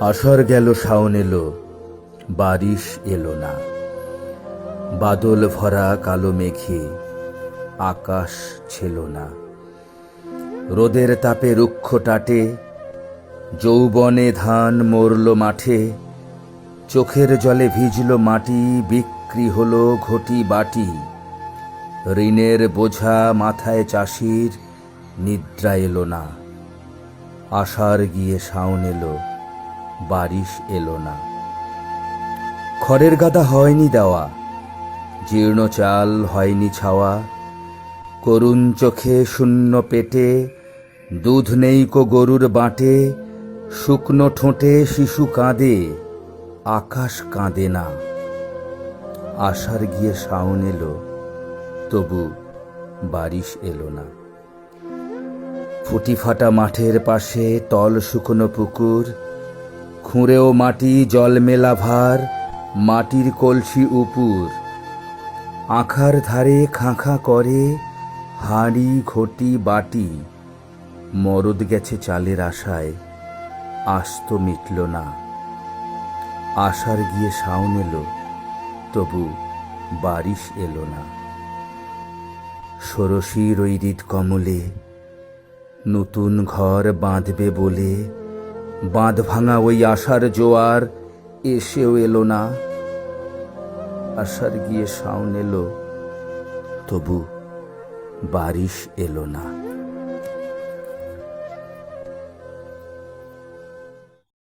আসর গেল শাওন এলো, বারিশ এলো না। বাদল ভরা কালো মেঘে আকাশ ছিল না। রোদের তাপে রুক্ষ টাটে, যৌবনে ধান মরল মাঠে, চোখের জলে ভিজল মাটি, বিক্রি হলো ঘটি বাটি। ঋণের বোঝা মাথায় চাষির নিদ্রা এলো না। আষাঢ় গিয়ে শাওন এলো বারিশ এলো না। খড়ের গাদা হয়নি দেওয়া, জীর্ণ চাল হয়নি ছাওয়া। করুণ চোখে শূন্য পেটে, দুধ নেই কো গরুর বাঁটে, শুকনো ঠোঁটে শিশু কাঁদে, আকাশ কাঁদে না। আষাঢ় গিয়ে শাওন এলো, তবু বারিশ এলো না। ফুটি ফাটা মাঠের পাশে তল শুকনো পুকুর খুঁড়েও মাটি, জল মেলা ভার, মাটির কলসি উপুর। আখার ধারে খাঁখা করে, হাঁড়ি, ঘটি, বাটি। মরদ গেছে চালের আশায়, আস্ত মিটল না। আশার গিয়ে শাওন এলো, তবু বারিশ এলো না। ষোড়শীর হৃদ কমলে, নতুন ঘর বাঁধবে বলে বাঁধ ভাঙা ওই আশার জোয়ার এসেও এলো না। আশার গিয়ে শাওন এলো, তবু বারিশ এলো না।